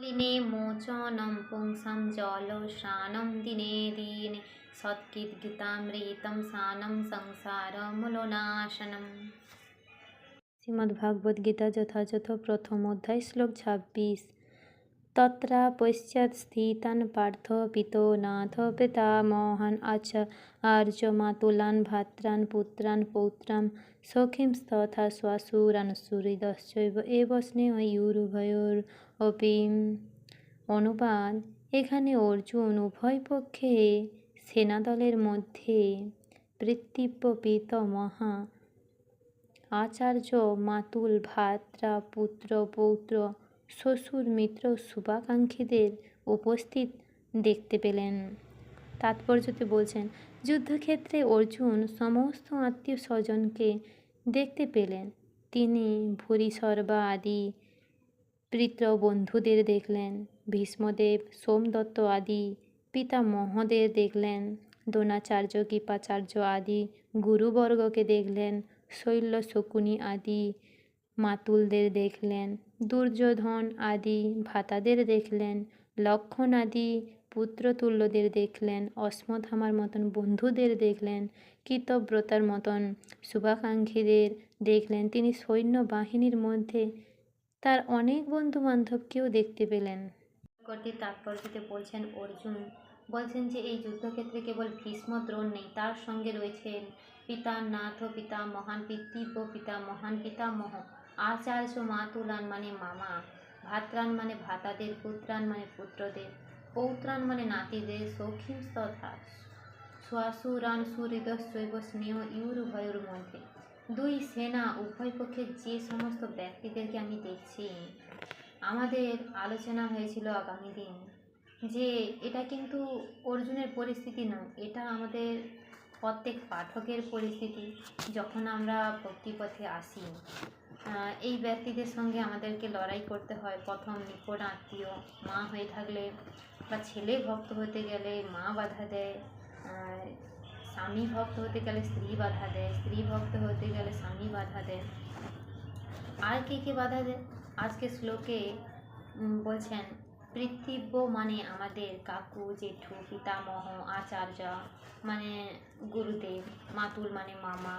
লিনে মোচনম পুংসাম জলস্নানম দিনে দিনে সৎকীর্গীতামৃতম সানম সংসারমূলনাশনম শ্রীমদ্ভাগবত গীতা যথাযথ প্রথম অধ্যায় শ্লোক ছাব্বিশ তত্রা পশ্চাৎ স্থিতান পার্থ পিতো নাথ পিতামহান আচার্য মাতুলান ভাত্রান পুত্রান পৌত্রান সখিংস্তথা শ্বাসুরান সুহৃদশ্চৈব এব স্নেহয়ুর্ভয়োর অপি অনুবাদ এখানে অর্জুন উভয় পক্ষে সেনাদলের মধ্যে পৃথিব্য পিতামহা আচার্য মাতুল ভাত্রা পুত্র পৌত্র শ্বশুর, মিত্র, শুভাকাঙ্ক্ষীদের উপস্থিত দেখতে পেলেন। তাৎপর্যতে বলছেন, যুদ্ধক্ষেত্রে অর্জুন সমস্ত আত্মীয় স্বজনকে দেখতে পেলেন। তিনি ভূরিসর্বা আদি পিতৃ বন্ধুদের দেখলেন, ভীষ্মদেব, সোমদত্ত আদি পিতামহদের দেখলেন, দ্রোণাচার্য, কৃপাচার্য আদি গুরুবর্গকে দেখলেন শৈল্য শকুনি আদি মাতুলদের দেখলেন। দুর্যোধন আদি ভাতাদের দেখলেন, লক্ষণ আদি পুত্রতুল্যদের দেখলেন অশ্মথামার মতন বন্ধুদের দেখলেন, কৃতব্রতার মতন শুভাকাঙ্ক্ষীদের দেখলেন, তিনি সৈন্য বাহিনীর মধ্যে তার অনেক বন্ধু বান্ধবকেও দেখতে পেলেন। কর্তৃক তাৎপর্যতে বলছেন, অর্জুন বলছেন যে, এই যুদ্ধক্ষেত্রে কেবল ভীষ্ম দ্রোণ নেই, তার সঙ্গে রয়েছেন পিতা নাথ পিতা মহান পিতৃব্য পিতা মহান পিতা পিতামহ আচার্য মাতুলান মানে মামা ভাত্রান মানে ভাতাদের পুত্রান মানে পুত্রদের পৌত্রান মানে নাতিদের, সৌখিন তথা শ্বাসুরান সুহৃদশৈব স্নেহ, ইউর উভয়ের মধ্যে। দুই সেনা, উভয় পক্ষের যে সমস্ত ব্যক্তিদেরকে আমি দেখছি, আমাদের আলোচনা হয়েছিল আগামী দিন যে এটা কিন্তু অর্জুনের পরিস্থিতি নয়, এটা আমাদের প্রত্যেক পাঠকের পরিস্থিতি যখন আমরা ভক্তিপথে আসি এই ব্যক্তিদের সঙ্গে আমাদেরকে লড়াই করতে হয়। প্রথম নিকট আত্মীয়, মা হয়ে থাকলে বা ছেলে ভক্ত হতে গেলে মা বাধা দেয় স্বামী ভক্ত হতে গেলে স্ত্রী বাধা দেয়, স্ত্রী ভক্ত হতে গেলে স্বামী বাধা দেয়। আর কে কে বাধা দেয়? আজকে শ্লোকে বলছেন পৃথিব্য মানে আমাদের কাকু, জেঠু, পিতামহ, আচার্য মানে গুরুদেব, মাতুল মানে মামা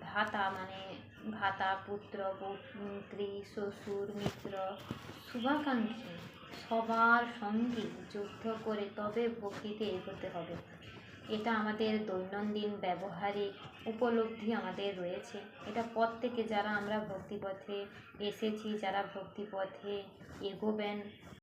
ভ্রাতা মানে ভ্রাতা পুত্র, পৌত্রী, শ্বশুর, মিত্র, শুভাকাঙ্ক্ষী। সবার সঙ্গে যুদ্ধ করে তবে ভক্তিতে এগোতে হবে। এটা আমাদের দৈনন্দিন ব্যবহারিক উপলব্ধি আমাদের রয়েছে। এটা প্রত্যেকে যারা আমরা ভক্তিপথে এসেছি, যারা ভক্তিপথে এগোবেন